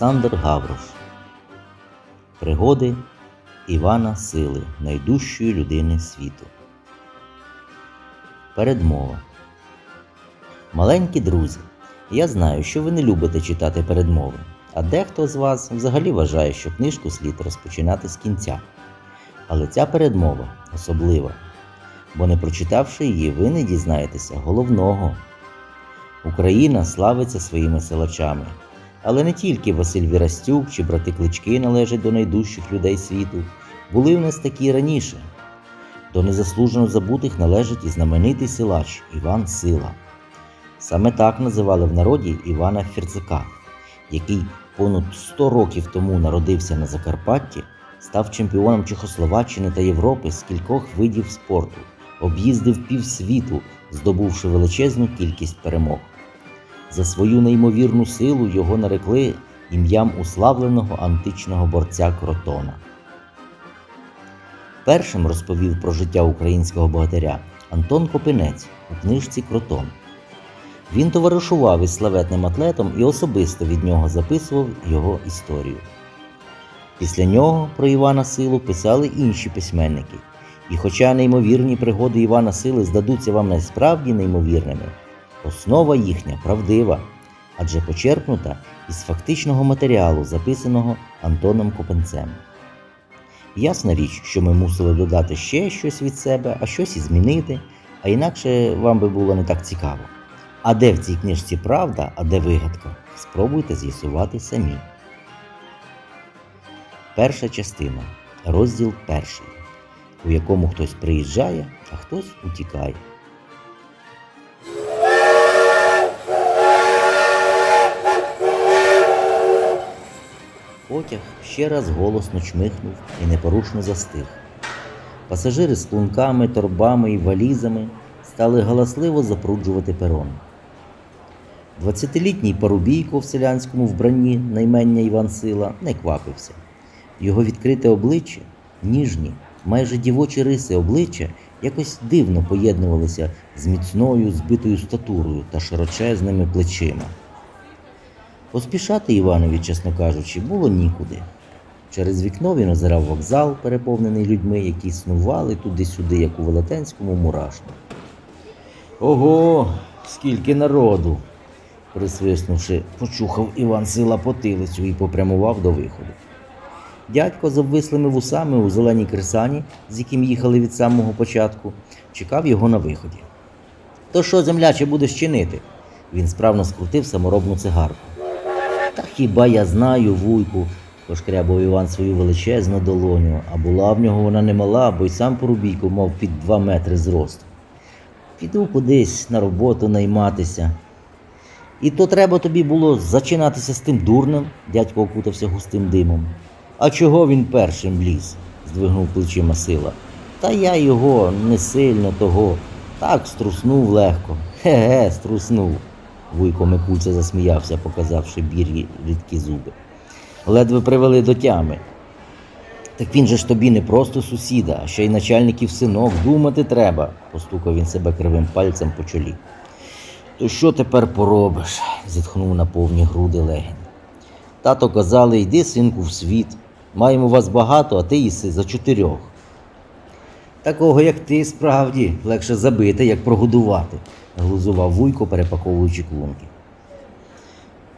Олександр Гаврош. Пригоди Івана Сили, найдужчої людини світу. Передмова. Маленькі друзі, я знаю, що ви не любите читати передмови, а дехто з вас взагалі вважає, що книжку слід розпочинати з кінця. Але ця передмова особлива, бо не прочитавши її, ви не дізнаєтеся головного. Україна славиться своїми силачами. Але не тільки Василь Вірастюк чи брати Клички належать до найдужчих людей світу, були в нас такі раніше. До незаслужено забутих належить і знаменитий силач Іван Сила. Саме так називали в народі Івана Фірцика, який понад 100 років тому народився на Закарпатті, став чемпіоном Чехословаччини та Європи з кількох видів спорту, об'їздив півсвіту, здобувши величезну кількість перемог. За свою неймовірну силу його нарекли ім'ям уславленого античного борця Кротона. Першим розповів про життя українського богатиря Антон Копинець у книжці Кротон. Він товаришував із славетним атлетом і особисто від нього записував його історію. Після нього про Івана Силу писали інші письменники, і хоча неймовірні пригоди Івана Сили здадуться вам насправді неймовірними, основа їхня правдива, адже почерпнута із фактичного матеріалу, записаного Антоном Копенцем. Ясна річ, що ми мусили додати ще щось від себе, а щось і змінити, а інакше вам би було не так цікаво. А де в цій книжці правда, а де вигадка? Спробуйте з'ясувати самі. Перша частина. Розділ перший, у якому хтось приїжджає, а хтось утікає. Потяг ще раз голосно чмихнув і непорушно застиг. Пасажири з клунками, торбами і валізами стали галасливо запруджувати перон. Двадцятилітній парубійко в селянському вбранні наймення Іван Сила не квапився. Його відкрите обличчя, ніжні, майже дівочі риси обличчя якось дивно поєднувалися з міцною збитою статурою та широчезними плечима. Поспішати Іванові, чесно кажучи, було нікуди. Через вікно він озирав вокзал, переповнений людьми, які снували туди-сюди, як у велетенському мурашку. Ого, скільки народу! присвиснувши, почухав Іван сила потилицю і попрямував до виходу. Дядько з обвислими вусами у зеленій кресані, з яким їхали від самого початку, чекав його на виході. То що, земляче, будеш чинити? Він справно скрутив саморобну цигарку. Та хіба я знаю, вуйку, пошкрябав Іван свою величезну долоню, а була в нього вона немала, бо й сам порубійко мав під два метри зросту. Піду кудись на роботу найматися. І то треба тобі було зачинатися з тим дурнем, дядько окутався густим димом. А чого він першим ліз? здвигнув плечима сила. Та я його не сильно того. Так струснув легко. Ге-ге, струснув. Вуйко Микульця засміявся, показавши бір'ї рідкі зуби. Ледве привели до тями. Так він же ж тобі не просто сусіда, а ще й начальників синок, думати треба, постукав він себе кривим пальцем по чолі. То що тепер поробиш? зітхнув на повні груди легень. Тато казали, йди, синку, в світ. Маємо вас багато, а ти їси за чотирьох. Такого, як ти, справді, легше забити, як прогодувати, глузував вуйко, перепаковуючи клунки.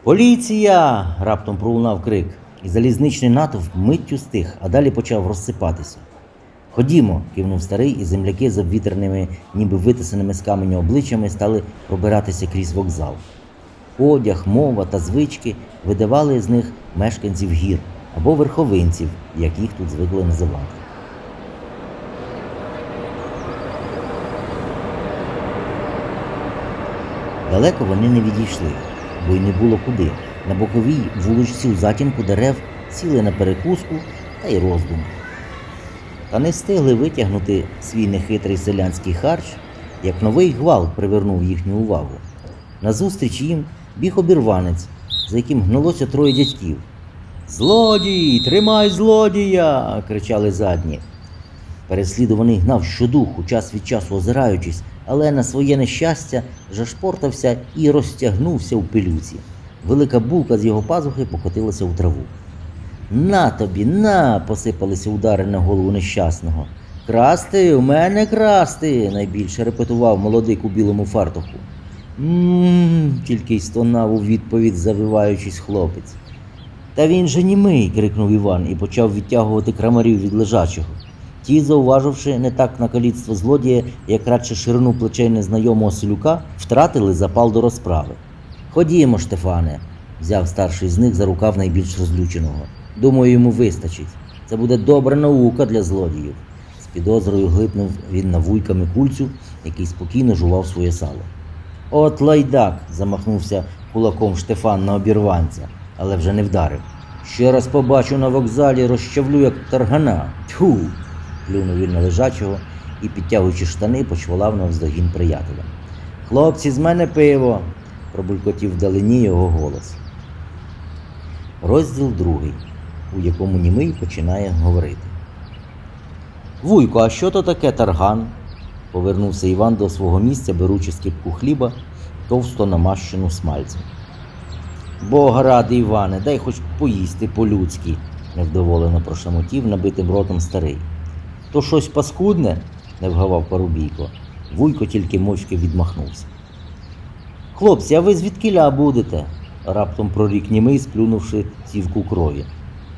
Поліція! раптом пролунав крик, і залізничний натовп миттю стих, а далі почав розсипатися. Ходімо, кивнув старий, і земляки з обвітреними, ніби витисаними з каменю обличчями стали пробиратися крізь вокзал. Одяг, мова та звички видавали з них мешканців гір або верховинців, як їх тут звикли називати. Далеко вони не відійшли, бо й не було куди. На боковій вуличці у затінку дерев сіли на перекуску та й роздум. Та не встигли витягнути свій нехитрий селянський харч, як новий гвалт привернув їхню увагу. Назустріч їм біг обірванець, за яким гналося троє дядьків. Злодій, тримай злодія! кричали задні. Переслідуваний гнав щодуху, час від часу озираючись, але на своє нещастя зашпортався і розтягнувся у пилюці. Велика булка з його пазухи покотилася у траву. На тобі, на! посипалися удари на голову нещасного. Красти, у мене красти, найбільше репетував молодик у білому фартуху. Мм, тільки й стонав у відповідь, завиваючись хлопець. Та він же німий, крикнув Іван і почав відтягувати крамарів від лежачого. Ті, зауваживши не так накаліцтво злодія, як радше ширину плечей незнайомого селюка, втратили запал до розправи. Ходімо, Штефане, взяв старший з них за рукав найбільш розлюченого. Думаю, йому вистачить. Це буде добра наука для злодіїв. З підозрою глипнув він на вуйка Микульцю, який спокійно жував своє сало. От лайдак, замахнувся кулаком Штефан на обірванця, але вже не вдарив. Ще раз побачу на вокзалі, розчавлю як таргана. Тьфу! Плюнув він на лежачого і, підтягуючи штани, почвалав навздогін приятеля. Хлопці, з мене пиво, пробулькотів вдалині його голос. Розділ другий, у якому німий починає говорити. Вуйко, а що то таке тарган? повернувся Іван до свого місця, беручи скипку хліба, товсто намащену смальцем. Бога ради, Іване, дай хоч поїсти по-людськи, невдоволено прошамотів набитим ротом старий. То щось паскудне? не вгавав Парубійко. Вуйко тільки мовчки відмахнувся. Хлопці, а ви звідкіля будете? раптом прорік німий, сплюнувши цівку крові.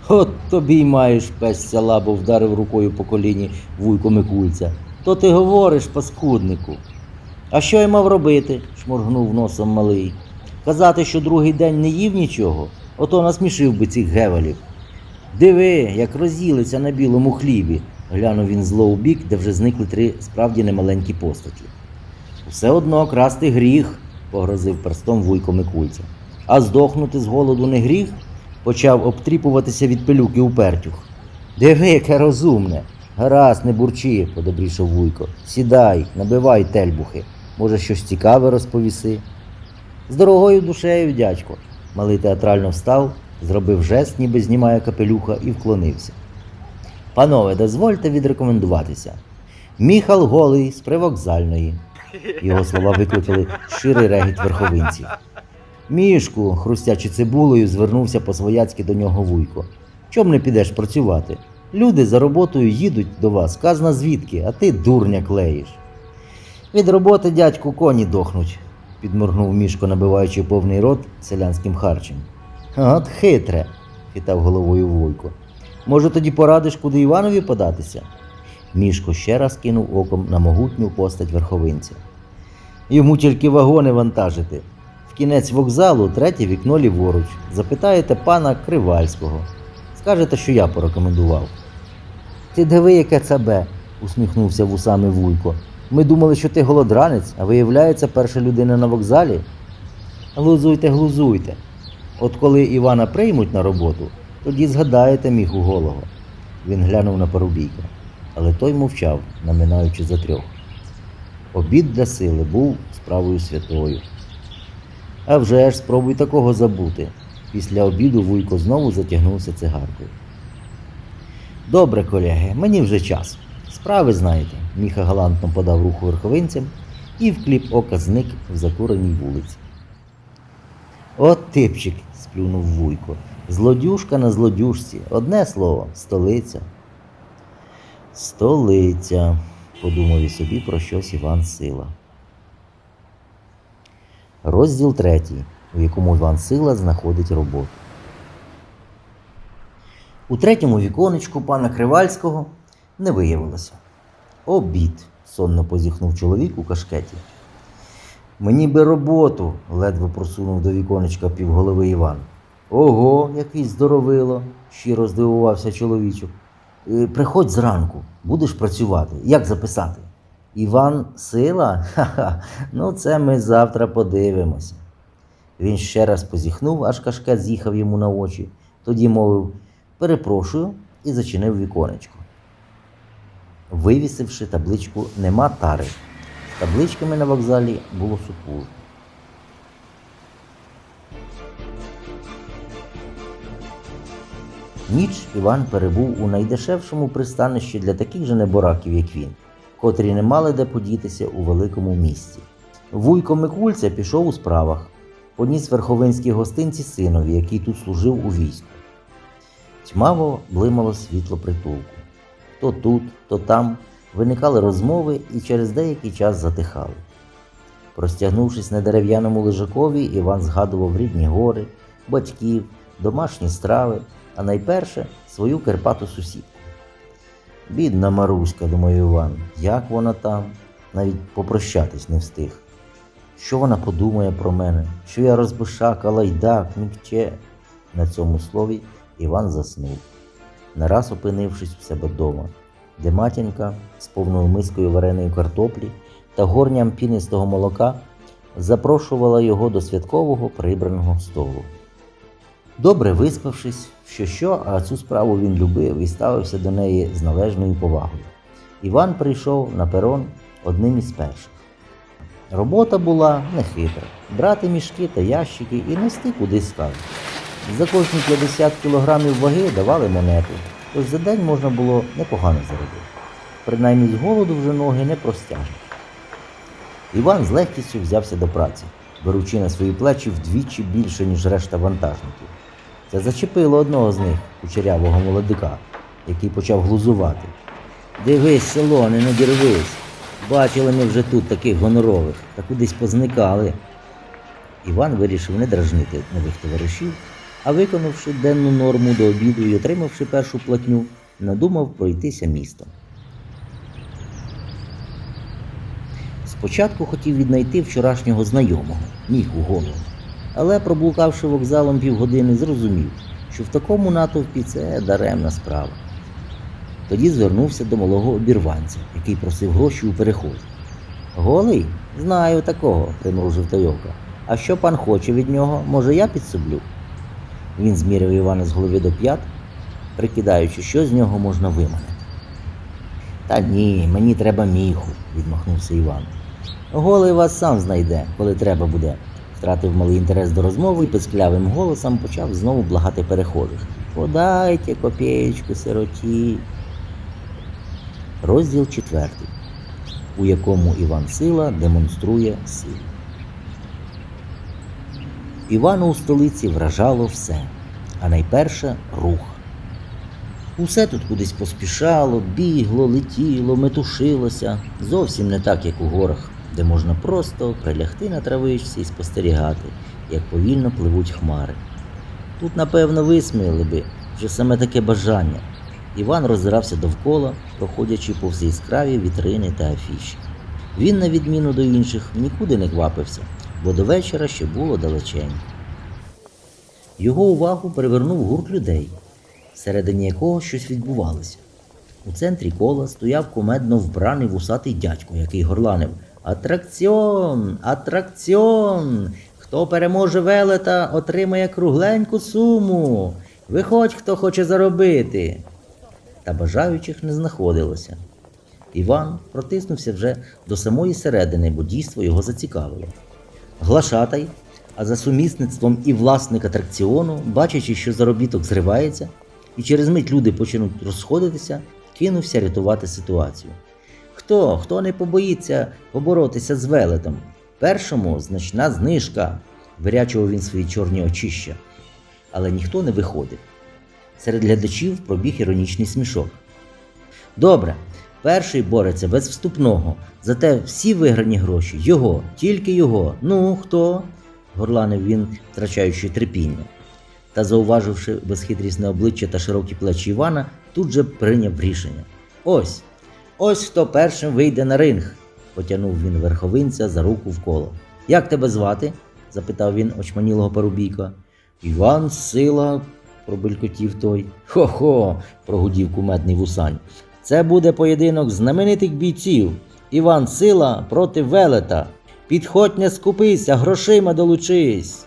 От тобі й маєш песця лабо вдарив рукою по коліні вуйко Микульця. То ти говориш, паскуднику. А що я мав робити? шморгнув носом малий. Казати, що другий день не їв нічого, ото насмішив би цих гевелів. Диви, як роз'їлися на білому хлібі, глянув він зло у бік, де вже зникли три справді немаленькі постаті. Все одно красти гріх, погрозив перстом вуйко Микульця. А здохнути з голоду не гріх, почав обтріпуватися від пилюки упертюх. Диви, яке розумне. Гаразд, не бурчи, подобрішав вуйко. Сідай, набивай тельбухи. Може, щось цікаве розповіси. З дорогою душею, дядько. Малий театрально встав, зробив жест, ніби знімає капелюха, і вклонився. Панове, дозвольте відрекомендуватися. Міхал Голий з привокзальної. Його слова викликали ширий регіт верховинців. Мішку, хрустячи цибулею, звернувся по-свояцьки до нього вуйко. Чом не підеш працювати? Люди за роботою їдуть до вас, казна звідки, а ти дурня клеїш. Від роботи дядьку коні дохнуть, підморгнув мішко, набиваючи повний рот селянським харчем. От хитре, хитав головою вуйко. Може, тоді порадиш, куди Іванові податися? Мішко ще раз кинув оком на могутню постать верховинця. Йому тільки вагони вантажити. В кінець вокзалу, третє вікно ліворуч. Запитаєте пана Кривальського. Скажете, що я порекомендував. Ти диви, яке цабе, усміхнувся вусами Вуйко. Ми думали, що ти голодранець, а виявляється перша людина на вокзалі. Глузуйте, глузуйте. От коли Івана приймуть на роботу, тоді згадаєте міху голого. Він глянув на парубійка, але той мовчав, наминаючи за трьох. Обід для сили був справою святою. А вже ж спробуй такого забути. Після обіду Вуйко знову затягнувся цигаркою. Добре, колеги, мені вже час. Справи знаєте, Міха галантно подав руку верховинцям і в кліп ока зник в закуреній вулиці. От типчик, сплюнув Вуйко. Злодюшка на злодюшці. Одне слово, столиця. Столиця, подумав і собі про щось Іван Сила. Розділ третій, у якому Іван Сила знаходить роботу. У третьому віконечку пана Кривальського не виявилося. Обід, сонно позіхнув чоловік у кашкеті. Мені би роботу, ледве просунув до віконечка півголови Іван. Ого, який здоровило, щиро здивувався чоловічок. «Е, Приходь зранку, будеш працювати. Як записати? Іван сила? Ха-ха, ну це ми завтра подивимося. Він ще раз позіхнув, аж кашкет з'їхав йому на очі. Тоді мовив перепрошую і зачинив віконечко. Вивісивши табличку Нема тари. Табличками на вокзалі було супу. Ніч Іван перебув у найдешевшому пристанищі для таких же небораків, як він, котрі не мали де подітися у великому місті. Вуйко Микульця пішов у справах. поніс верховинські гостинці синові, який тут служив у війську. Тьмаво блимало світло притулку. То тут, то там виникали розмови і через деякий час затихали. Простягнувшись на дерев'яному лежакові, Іван згадував рідні гори, батьків, домашні страви, а найперше свою Карпату сусідку. Бідна Маруська, думав Іван, як вона там, навіть попрощатись не встиг. Що вона подумає про мене, що я розбишака, лайдак, нікче. На цьому слові Іван заснув, не раз опинившись в себе вдома, де матінка з повною мискою вареної картоплі та горням пінистого молока запрошувала його до святкового прибраного столу. Добре виспавшись, що що, а цю справу він любив і ставився до неї з належною повагою. Іван прийшов на перон одним із перших. Робота була нехитра брати мішки та ящики і нести кудись скарб. За кожні 50 кілограмів ваги давали монету, тож за день можна було непогано заробити. Принаймні з голоду вже ноги не простяжні. Іван з легкістю взявся до праці, беручи на свої плечі вдвічі більше, ніж решта вантажників. Це зачепило одного з них, кучерявого молодика, який почав глузувати. Дивись, село, не надірвись. Бачили ми вже тут таких гонорових, та кудись позникали. Іван вирішив не дражнити нових товаришів, а виконавши денну норму до обіду і отримавши першу платню, надумав пройтися містом. Спочатку хотів віднайти вчорашнього знайомого, міг у голову, але, проблукавши вокзалом півгодини, зрозумів, що в такому натовпі це даремна справа. Тоді звернувся до малого обірванця, який просив гроші у переході. Голий? Знаю такого, примружив Тойока. А що пан хоче від нього, може я підсоблю? Він зміряв Івана з голови до п'ят, прикидаючи, що з нього можна виманити. Та ні, мені треба міху, відмахнувся Іван. Голий вас сам знайде, коли треба буде. Втратив малий інтерес до розмови і писклявим голосом почав знову благати перехожих. Подайте копієчку сироті. Розділ четвертий, у якому Іван Сила демонструє силу. Івану у столиці вражало все, а найперше рух. Усе тут кудись поспішало, бігло, летіло, метушилося, зовсім не так, як у горах, де можна просто прилягти на травичці і спостерігати, як повільно пливуть хмари. Тут, напевно, висміяли би вже саме таке бажання. Іван роззирався довкола, проходячи повз яскраві вітрини та афіші. Він, на відміну до інших, нікуди не квапився, бо до вечора ще було далеченько. Його увагу привернув гурт людей, всередині якого щось відбувалося. У центрі кола стояв кумедно вбраний вусатий дядько, який горланив Атракціон! Атракціон! Хто переможе велета, отримає кругленьку суму. Виходь, хто хоче заробити. Та бажаючих не знаходилося. Іван протиснувся вже до самої середини, бо дійство його зацікавило. Глашатай, а за сумісництвом і власник атракціону, бачачи, що заробіток зривається, і через мить люди почнуть розходитися, кинувся рятувати ситуацію. Хто, хто не побоїться поборотися з велетом? Першому значна знижка, вирячував він свої чорні очища. Але ніхто не виходив. Серед глядачів пробіг іронічний смішок. Добре, перший бореться без вступного, зате всі виграні гроші його, тільки його. Ну, хто? горланив він, втрачаючи терпіння. Та, зауваживши безхитрісне обличчя та широкі плечі Івана, тут же прийняв рішення. Ось, ось хто першим вийде на ринг, потягнув він верховинця за руку в коло. Як тебе звати? запитав він очманілого парубійка. Іван сила, пробелькотів той. Хо-хо, прогудів кумедний вусань. Це буде поєдинок знаменитих бійців. Іван Сила проти Велета. Підходь, не скупися, грошима долучись.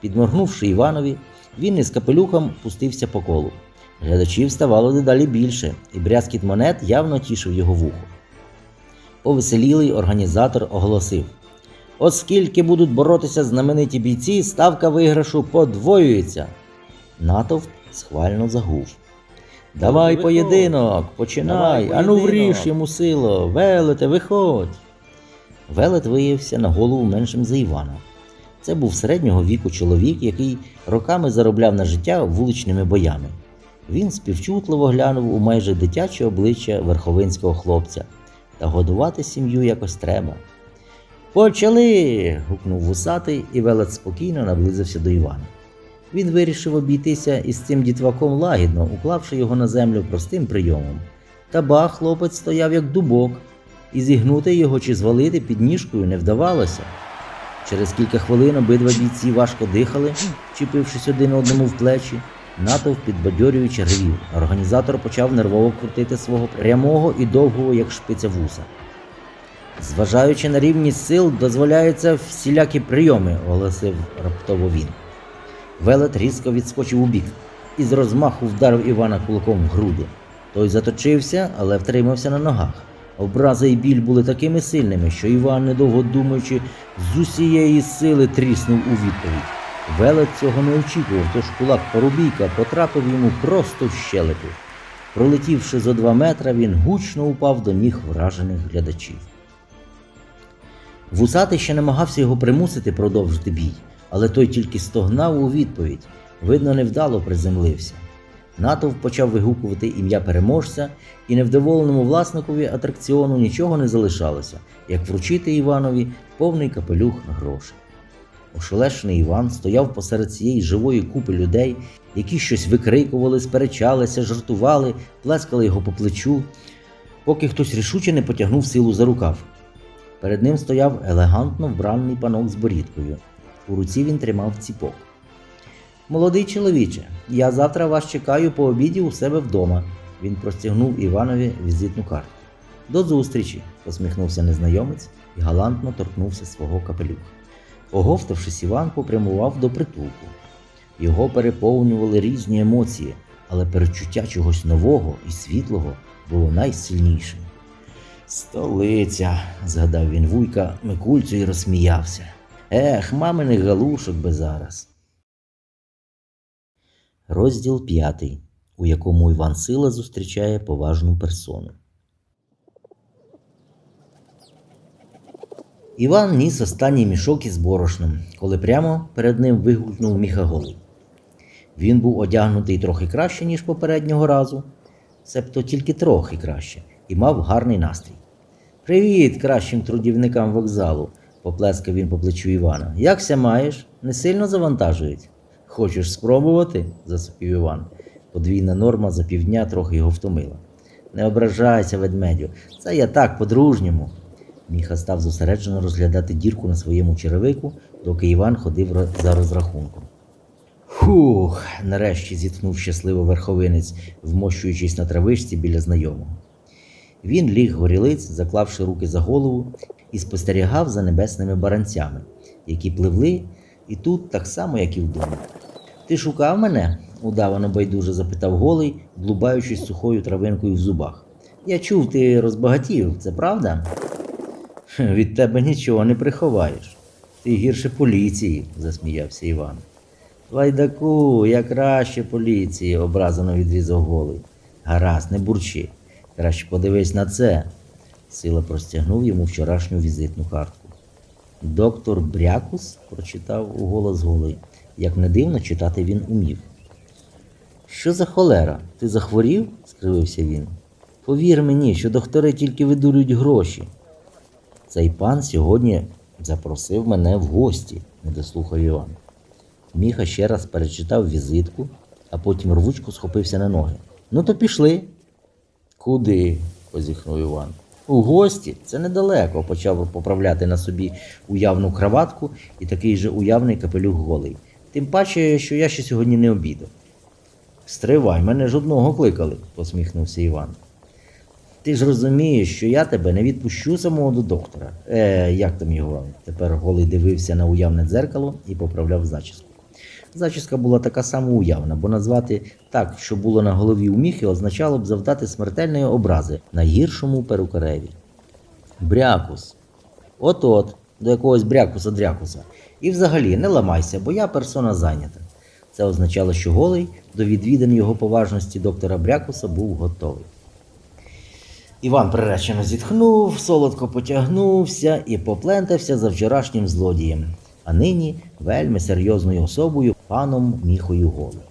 Підморгнувши Іванові, він із капелюхом пустився по колу. Глядачів ставало дедалі більше, і брязкіт монет явно тішив його вухо. Повеселілий організатор оголосив: Оскільки будуть боротися знамениті бійці, ставка виграшу подвоюється. Натовп схвально загув. Давай поєдинок, починай, Давай ану вріж йому сило, велете, виходь. Велет виявився на голову меншим за Івана. Це був середнього віку чоловік, який роками заробляв на життя вуличними боями. Він співчутливо глянув у майже дитяче обличчя верховинського хлопця та годувати сім'ю якось треба. Почали. гукнув вусатий, і велет спокійно наблизився до Івана. Він вирішив обійтися із цим дітваком лагідно, уклавши його на землю простим прийомом. Та ба, хлопець стояв як дубок, і зігнути його чи звалити під ніжкою не вдавалося. Через кілька хвилин обидва бійці важко дихали, чіпившись один одному в плечі. Натовп підбадьорюючи ревів. Організатор почав нервово крутити свого прямого і довгого, як шпиця вуса. Зважаючи на рівність сил, дозволяються всілякі прийоми, оголосив раптово він. Велет різко відскочив у бік і з розмаху вдарив Івана кулаком в груди. Той заточився, але втримався на ногах. Образи і біль були такими сильними, що Іван, недовго думаючи, з усієї сили тріснув у відповідь. Велет цього не очікував, тож кулак порубійка потрапив йому просто в щелепу. Пролетівши зо два метра, він гучно упав до ніг вражених глядачів. Вусатий ще намагався його примусити продовжити бій, але той тільки стогнав у відповідь, видно, невдало приземлився. Натовп почав вигукувати ім'я переможця, і невдоволеному власникові атракціону нічого не залишалося, як вручити Іванові повний капелюх грошей. Ошелешений Іван стояв посеред цієї живої купи людей, які щось викрикували, сперечалися, жартували, плескали його по плечу, поки хтось рішуче не потягнув силу за рукав. Перед ним стояв елегантно вбраний панок з борідкою. У руці він тримав ціпок. Молодий чоловіче, я завтра вас чекаю по обіді у себе вдома. Він простягнув Іванові візитну картку. До зустрічі, посміхнувся незнайомець і галантно торкнувся свого капелюха. Оговтавшись, Іван попрямував до притулку. Його переповнювали різні емоції, але перечуття чогось нового і світлого було найсильнішим. Столиця, згадав він вуйка Микульцю і розсміявся. Ех, маминих галушок би зараз. Розділ п'ятий, у якому Іван Сила зустрічає поважну персону. Іван ніс останній мішок із борошном, коли прямо перед ним вигукнув міхаголий. Він був одягнутий трохи краще, ніж попереднього разу, себто тільки трохи краще, і мав гарний настрій. Привіт, кращим трудівникам вокзалу, поплескав він по плечу Івана. Якся маєш? Не сильно завантажують? Хочеш спробувати? засопів Іван. Подвійна норма за півдня трохи його втомила. Не ображайся, ведмедю, це я так по-дружньому. Міха став зосереджено розглядати дірку на своєму черевику, доки Іван ходив за розрахунком. Фух, нарешті зітхнув щасливо верховинець, вмощуючись на травичці біля знайомого. Він ліг горілиць, заклавши руки за голову, і спостерігав за небесними баранцями, які пливли і тут так само, як і вдома. Ти шукав мене? удавано байдуже запитав голий, блубаючись сухою травинкою в зубах. Я чув, ти розбагатів, це правда? Від тебе нічого не приховаєш. Ти гірше поліції, засміявся Іван. Вайдаку, я краще поліції, образено відрізав голий. Гаразд, не бурчи. Краще подивись на це. Сила простягнув йому вчорашню візитну картку. Доктор Брякус прочитав у голос голий. Як не дивно, читати він умів. Що за холера? Ти захворів? скривився він. Повір мені, що доктори тільки видурюють гроші. Цей пан сьогодні запросив мене в гості, не дослухав Іван. Міха ще раз перечитав візитку, а потім рвучко схопився на ноги. Ну то пішли. Куди? позіхнув Іван. У гості це недалеко, почав поправляти на собі уявну краватку і такий же уявний капелюх голий. Тим паче, що я ще сьогодні не обідав. Стривай, мене ж одного кликали, посміхнувся Іван. Ти ж розумієш, що я тебе не відпущу самого до доктора. Е, як там його? Тепер голий дивився на уявне дзеркало і поправляв зачіску. Зачіска була така сама уявна, бо назвати так, що було на голові у міхи, означало б завдати смертельної образи найгіршому перукареві. Брякус. От-от, до якогось брякуса дрякуса. І взагалі не ламайся, бо я персона зайнята. Це означало, що голий до відвідин його поважності доктора Брякуса був готовий. Іван приречено зітхнув, солодко потягнувся і поплентався за вчорашнім злодієм. а нині вельми серйозною особою паном Міхою Голим.